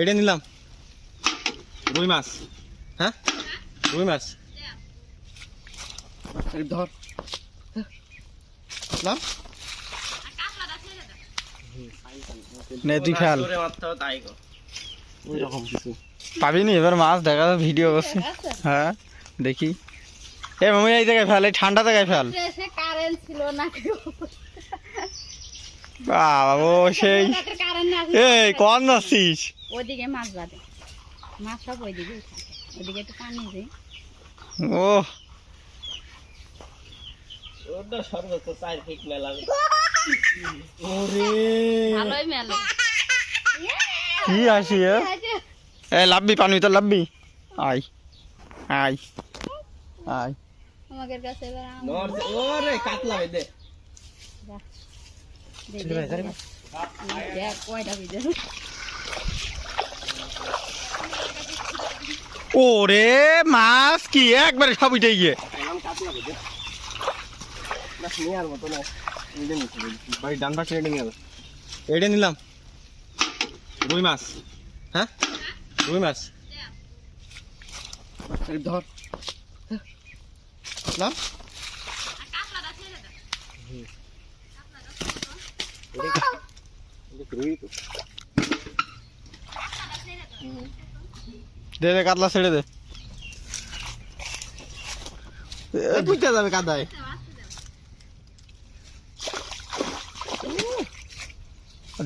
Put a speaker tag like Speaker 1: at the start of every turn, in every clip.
Speaker 1: এটা নিলাম। রুই মাছ। হ্যাঁ? রুই মাছ। ধর। নাম?
Speaker 2: নে তুই ফেল
Speaker 1: ওই রকম কিছু।
Speaker 2: পাবি নি এবার মাছ দেখা যাবে ভিডিও করছি। হ্যাঁ দেখি। এ মামি এই জায়গায় ফেল এই ঠান্ডা জায়গায় ফেল।
Speaker 3: কারেন্ট ছিল না
Speaker 2: বাবা ও সেই
Speaker 3: কারেন্ট না
Speaker 2: এই কন যাচ্ছিস
Speaker 3: ওইদিকে মাছ বাঁধে মাছ সব ওইদিকে ওইদিকে একটু পানি দিই
Speaker 2: ও
Speaker 1: ওটা সর্বোচ্চ চার ফিট মেলা।
Speaker 3: ভালোই মেলে।
Speaker 2: কি আসি এ? এ লাভবি পানি তো লাভবি আই আই আই
Speaker 3: আমাদের কাছে
Speaker 1: ওরে কাতলা দে।
Speaker 3: দেখ কয়টা ভিজে
Speaker 2: ওরে মাছ কি একবারে সব উঠে গিয়ে।
Speaker 1: না এটা নিলাম। রুই মাছ। হ্যাঁ? রুই মাছ। ধর। নাম?
Speaker 2: দে দে, কাতলা ছেড়ে দে।
Speaker 1: বুঝতে যাবে কাদায়।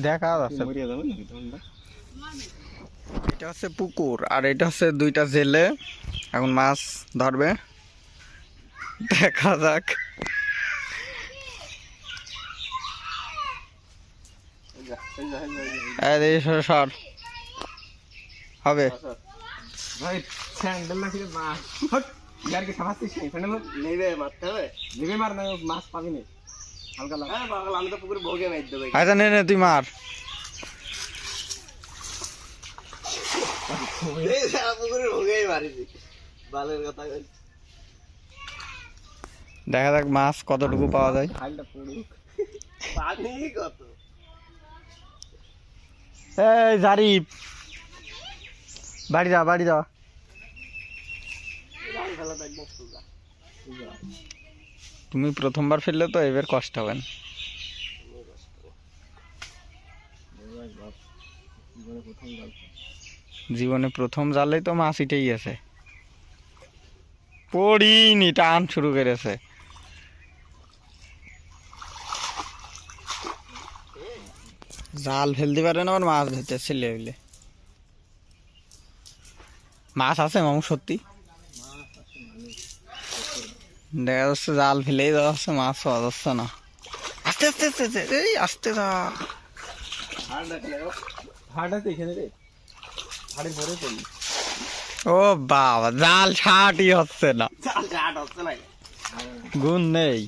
Speaker 2: দেখা যাচ্ছে। এটা হচ্ছে পুকুর, আর এটা হচ্ছে দুইটা জেলে। এখন মাছ ধরবে। দেখা যাক এই দেখি সর, হবে।
Speaker 1: ভাই স্যান্ডেল না ফিরে মাছ ইয়ার কি সামাসিস নি স্যান্ডেল নেবে মারতে হবে। নেবে মার না মাছ পাবি নি। হালকা লাগা। হ্যাঁ পাগল আমি তো পুকুরে ভোগে মার দেব
Speaker 2: আচ্ছা নে নে তুই মার।
Speaker 1: এই সারা পুকুরে ভোগেই মারিছি বালের কথা কই।
Speaker 2: দেখা যাক মাছ কতটুকু পাওয়া যায়।
Speaker 1: পানি কত?
Speaker 2: বাড়ি যা বাড়ি যা। তুমি প্রথমবার ফেললে তো এবার কষ্ট হবে জীবনে প্রথম জালেই তো মাছ ইটেই আছে পড়িনি, টান শুরু করেছে। জাল ফেলতে পারে না আবার মাছ ধরতে ছেলে হইলে। মাছ আছে মামু সত্যি? দেখা যাচ্ছে জাল ফেলেই দেওয়া হচ্ছে মাছ পাওয়া যাচ্ছে না। আস্তে আস্তে আস্তে আস্তে, এই আস্তে যা। ও বাবা জাল ছাটি হচ্ছে না।
Speaker 1: চাল হচ্ছে না।
Speaker 2: গুণ নেই।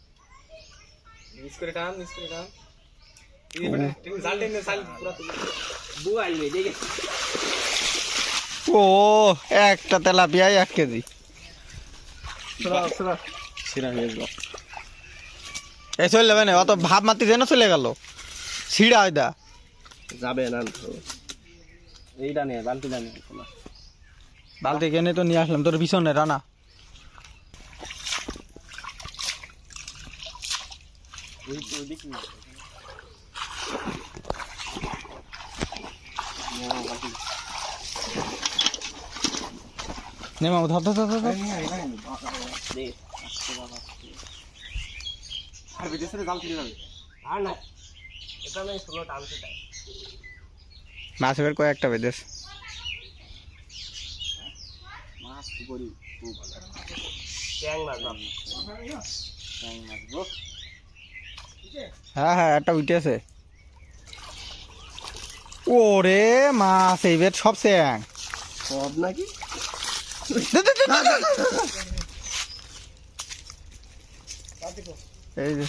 Speaker 1: মিস করে টান মিস করে টান
Speaker 2: ও একটা তেলাপিয়াই এক কেজি। এই চলে যাবে না অত ভাব মাতি যেন চলে গেল। ছিড়া হয় দা।
Speaker 1: যাবে না এইটা নিয়ে বালতিটা নিয়ে
Speaker 2: বালতি কেনে তো নিয়ে আসলাম তোর পিছনে রানা
Speaker 1: ওই ওই দিক নিয়ে
Speaker 2: নে মামু ধর ধর ধর ধর, ধর।
Speaker 1: দে আর বিদেশে জাল ফিরে যাবে আর না এটা নয় ষোলো টানতে দেয়
Speaker 2: মাছ এবার কয়েকটা বেঁধেস
Speaker 1: মাছ পুকুরি খুব ভালো ট্যাং মাছ বাপ ট্যাং মাছ গো
Speaker 2: হ্যাঁ হ্যাঁ একটা উঠেছে ওরে মাছ এইবার সব স্যাং।
Speaker 1: সব নাকি?
Speaker 2: এই যে।